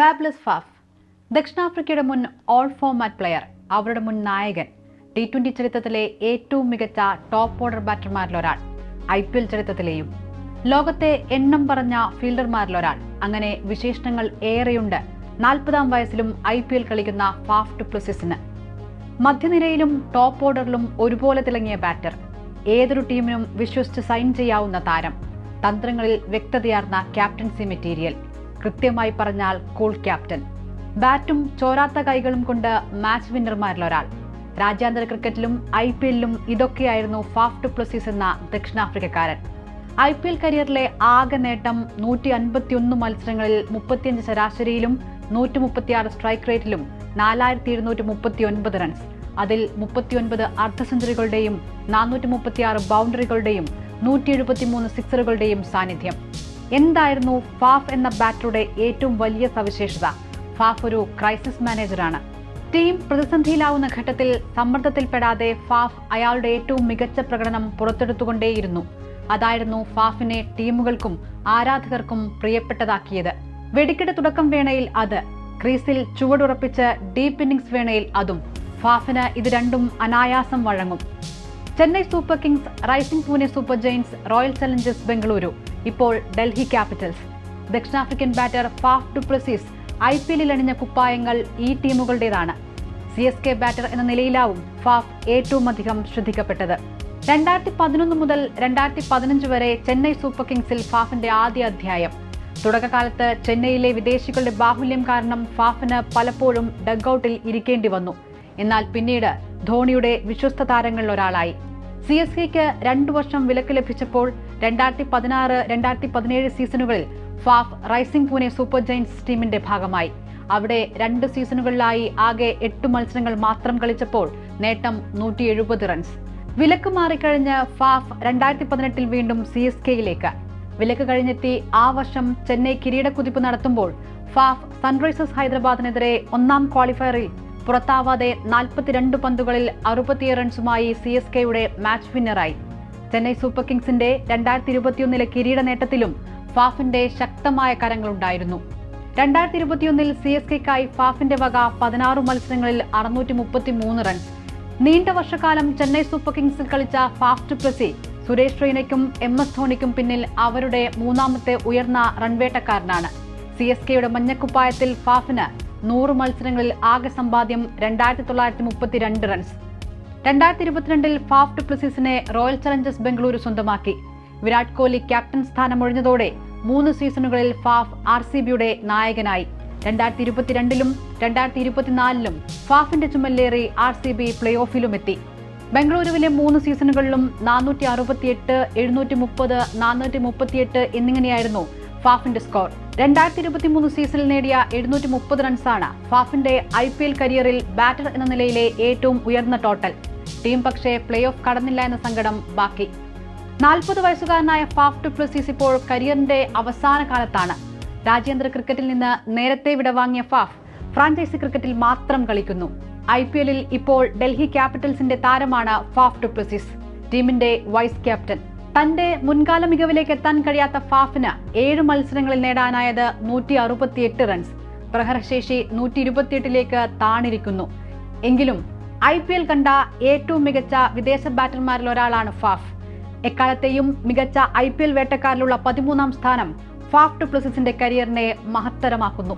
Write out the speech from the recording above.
ഫാബ്ലസ് Faf ദക്ഷിണാഫ്രിക്കയുടെ മുൻ all format player അവരുടെ മുൻ നായകൻ ടി ട്വന്റി ചരിത്രത്തിലെ ഏറ്റവും മികച്ച ടോപ്പ് ഓർഡർ ബാറ്റർമാരിൽ ഒരാൾ ഐ പി എൽ ചരിത്രത്തിലെയും ലോകത്തെ എണ്ണം പറഞ്ഞ ഫീൽഡർമാരിൽ ഒരാൾ. അങ്ങനെ വിശേഷണങ്ങൾ ഏറെയുണ്ട്. നാൽപ്പതാം വയസ്സിലും ഐ പി എൽ കളിക്കുന്ന ഫാഫ് ടുപ്ലസിസിന് മധ്യനിരയിലും ടോപ്പ് ഓർഡറിലും ഒരുപോലെ തിളങ്ങിയ ബാറ്റർ ഏതൊരു ടീമിനും വിശ്വസിച്ച് സൈൻ ചെയ്യാവുന്ന താരം തന്ത്രങ്ങളിൽ വ്യക്തതയാർന്ന ക്യാപ്റ്റൻസി മെറ്റീരിയൽ കൃത്യമായി പറഞ്ഞാൽ കൂൾ ക്യാപ്റ്റൻ ബാറ്റും ചോരാത്ത കൈകളും കൊണ്ട് മാച്ച് വിന്നർമാരിൽ ഒരാൾ. രാജ്യാന്തര ക്രിക്കറ്റിലും ഐ പി എല്ലിലും ഇതൊക്കെയായിരുന്നു ഫാഫ് ടുപ്ലസീസ് എന്ന ദക്ഷിണാഫ്രിക്കക്കാരൻ. ഐ പി എൽ കരിയറിലെ ആകെ നേട്ടം നൂറ്റി അൻപത്തിയൊന്ന് മത്സരങ്ങളിൽ മുപ്പത്തിയഞ്ച് ശരാശരിയിലും നൂറ്റി മുപ്പത്തിയാറ് സ്ട്രൈക്ക് റേറ്റിലും നാലായിരത്തി ഇരുന്നൂറ്റി മുപ്പത്തി ഒൻപത് റൺസ് അതിൽ മുപ്പത്തിയൊൻപത് അർദ്ധ സെഞ്ചുറികളുടെയും നാനൂറ്റി മുപ്പത്തിയാറ് ബൗണ്ടറികളുടെയും നൂറ്റി എഴുപത്തിമൂന്ന് സിക്സറുകളുടെയും സാന്നിധ്യം. എന്തായിരുന്നു ഫാഫ് എന്ന ബാറ്ററുടെ ഏറ്റവും വലിയ സവിശേഷത? ഫാഫ് ഒരു ക്രൈസിസ് മാനേജറാണ്. ടീം പ്രതിസന്ധിയിലാവുന്ന ഘട്ടത്തിൽ സമ്മർദ്ദത്തിൽപ്പെടാതെ ഫാഫ് അയാളുടെ ഏറ്റവും മികച്ച പ്രകടനം പുറത്തെടുത്തുകൊണ്ടേയിരുന്നു. അതായിരുന്നു ഫാഫിനെ ടീമുകൾക്കും ആരാധകർക്കും പ്രിയപ്പെട്ടതാക്കിയത്. വെടിക്കെട്ട് തുടക്കം വേണയിൽ അത് ക്രീസിൽ ചുവടുറപ്പിച്ച് ഡീപ്പ് ഇന്നിംഗ്സ് വേണയിൽ അതും. ഫാഫിന് ഇത് രണ്ടും അനായാസം വഴങ്ങും. Chennai Super Kings Rising Pune Super Giants Royal Challengers Bengaluru. ഇപ്പോൾ ഡൽഹി ക്യാപിറ്റൽസ്. ദക്ഷിണാഫ്രിക്കൻ batter Faf du Plessis I P എല്ലിൽ അണിഞ്ഞ കുപ്പായങ്ങൾ ഈ ടീമുകളുടേതാണ്. സി എസ് കെ ബാറ്റർ എന്ന നിലയിലാവും ഫാഫ് ഏറ്റവും അധികം ശ്രദ്ധിക്കപ്പെട്ടത്. രണ്ടായിരത്തി പതിനൊന്ന് മുതൽ രണ്ടായിരത്തി പതിനഞ്ച് വരെ ചെന്നൈ സൂപ്പർ കിങ്സിൽ ഫാഫിന്റെ ആദ്യ അധ്യായം. തുടക്കകാലത്ത് ചെന്നൈയിലെ വിദേശികളുടെ ബാഹുല്യം കാരണം ഫാഫിന് പലപ്പോഴും ഡഗ്ഔട്ടിൽ ഇരിക്കേണ്ടി വന്നു. എന്നാൽ പിന്നീട് ധോണിയുടെ വിശ്വസ്ത താരങ്ങളിൽ ഒരാളായി സി എസ് കെക്ക് രണ്ടു വർഷം വിലക്ക് ലഭിച്ചപ്പോൾ രണ്ടായിരത്തി പതിനാറ് രണ്ടായിരത്തി പതിനേഴ് സീസണുകളിൽ Faf Rising Pune Super Giants ടീമിന്റെ ഭാഗമായി. അവിടെ രണ്ട് സീസണുകളിലായി ആകെ എട്ട് മത്സരങ്ങൾ മാത്രം കളിച്ചപ്പോൾ നേട്ടം നൂറ്റി എഴുപത് റൺസ്. വിലക്ക് മാറിക്കഴിഞ്ഞ് ഫാഫ് രണ്ടായിരത്തി പതിനെട്ടിൽ വീണ്ടും സി എസ് കെയിലേക്ക്. വിലക്ക് കഴിഞ്ഞെത്തി ആ വർഷം ചെന്നൈ കിരീടക്കുതിപ്പ് നടത്തുമ്പോൾ ഫാഫ് സൺറൈസേഴ്സ് ഹൈദരാബാദിനെതിരെ ഒന്നാം ക്വാളിഫയറിൽ പുറത്താവാതെ നാൽപ്പത്തിരണ്ട് പന്തുകളിൽ അറുപത്തിയേഴ് റൺസുമായി സി എസ് കെയുടെ മാച്ച് വിന്നറായി. ചെന്നൈ സൂപ്പർ കിങ്സിന്റെ രണ്ടായിരത്തി ഇരുപത്തിയൊന്നിലെ കിരീട നേട്ടത്തിലും ഫാഫിന്റെ ശക്തമായ കരങ്ങളുണ്ടായിരുന്നു. രണ്ടായിരത്തി ഇരുപത്തിയൊന്നിൽ സി എസ് കെക്കായി ഫാഫിന്റെ വക പതിനാറ് മത്സരങ്ങളിൽ അറുന്നൂറ്റി മുപ്പത്തി മൂന്ന് റൺസ്. നീണ്ട വർഷക്കാലം ചെന്നൈ സൂപ്പർ കിങ്സിൽ കളിച്ച ഫാഫ് പ്ലസി സുരേഷ് റെയ്നയ്ക്കും എം എസ് ധോണിക്കും പിന്നിൽ അവരുടെ മൂന്നാമത്തെ ഉയർന്ന റൺവേട്ടക്കാരനാണ്. സി എസ് കെയുടെ മഞ്ഞക്കുപ്പായത്തിൽ ഫാഫിന് നൂറ് മത്സരങ്ങളിൽ ആകെ സമ്പാദ്യം രണ്ടായിരത്തി തൊള്ളായിരത്തി മുപ്പത്തിരണ്ട് റൺസ്. രണ്ടായിരത്തി ഇരുപത്തിരണ്ടിൽ ഫാഫ് ടുപ്ലസിസിനെ റോയൽ ചലഞ്ചേഴ്സ് ബംഗളൂരു സ്വന്തമാക്കി. വിരാട് കോഹ്ലി ക്യാപ്റ്റൻ സ്ഥാനം സ്ഥാനമൊഴിഞ്ഞതോടെ മൂന്ന് സീസണുകളിൽ ഫാഫ് ആർ സി ബിയുടെ നായകനായി. രണ്ടായിരത്തി ഇരുപത്തിരണ്ടിലും രണ്ടായിരത്തി ഇരുപത്തിനാലിലും ഫാഫിന്റെ ചുമലിലേറി ആർ സി ബി പ്ലേ ഓഫിലുമെത്തി ബംഗളൂരുവിലെ മൂന്ന് സീസണുകളിലും നാനൂറ്റി അറുപത്തിയെട്ട് എഴുന്നൂറ്റി മുപ്പത് നാനൂറ്റി മുപ്പത്തിയെട്ട് എന്നിങ്ങനെയായിരുന്നു ഫാഫിന്റെ സ്കോർ. രണ്ടായിരത്തി ഇരുപത്തിമൂന്ന് സീസണിൽ നേടിയ എഴുന്നൂറ്റി മുപ്പത് റൺസാണ് ഫാഫിന്റെ ഐ പി എൽ കരിയറിൽ ബാറ്റർ എന്ന നിലയിലെ ഏറ്റവും ഉയർന്ന ടോട്ടൽ. ടീം പക്ഷേ പ്ലേ ഓഫ് കടന്നില്ല എന്ന സങ്കടം ബാക്കി. നാൽപ്പത് വയസ്സുകാരനായ ഫാഫ് ടുപ്ലസീസ് ഇപ്പോൾ കരിയറിന്റെ അവസാന കാലത്താണ്. രാജ്യാന്തര ക്രിക്കറ്റിൽ നിന്ന് നേരത്തെ വിടവാങ്ങിയ ഫാഫ് ഫ്രാഞ്ചൈസി ക്രിക്കറ്റിൽ മാത്രം കളിക്കുന്നു. ഐ പി എല്ലിൽ ഇപ്പോൾ ഡൽഹി ക്യാപിറ്റൽസിന്റെ താരമാണ് ഫാഫ് ടുപ്ലസിസ് ടീമിന്റെ വൈസ് ക്യാപ്റ്റൻ. തന്റെ മുൻകാല മികവിലേക്ക് എത്താൻ കഴിയാത്ത ഫാഫിന് ഏഴ് മത്സരങ്ങളിൽ നേടാനായത് നൂറ്റി അറുപത്തിയെട്ട് റൺസ്. പ്രഹരശേഷി നൂറ്റി ഇരുപത്തിയെട്ടിലേക്ക് താണിരിക്കുന്നു. എങ്കിലും ഐ പി എൽ കണ്ട ഏറ്റവും മികച്ച വിദേശ ബാറ്റർമാരിൽ ഒരാളാണ് ഫാഫ്. എക്കാലത്തെയും മികച്ച ഐ പി എൽ വേട്ടക്കാരിലുള്ള പതിമൂന്നാം സ്ഥാനം ഫാഫ് ഡുപ്ലസിന്റെ കരിയറിനെ മഹത്തരമാക്കുന്നു.